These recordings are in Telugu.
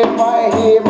if I hear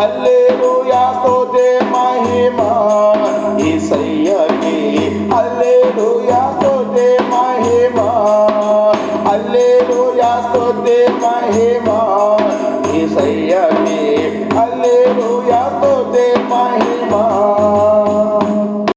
అల్లేలుయాతో దే మహిమా ఈసయ్యకి అల్లేలుయాతో దే మహిమా అల్లేలుయాతో దే మహిమా ఈసయ్యకి అల్లేలుయాతో దే మహిమా.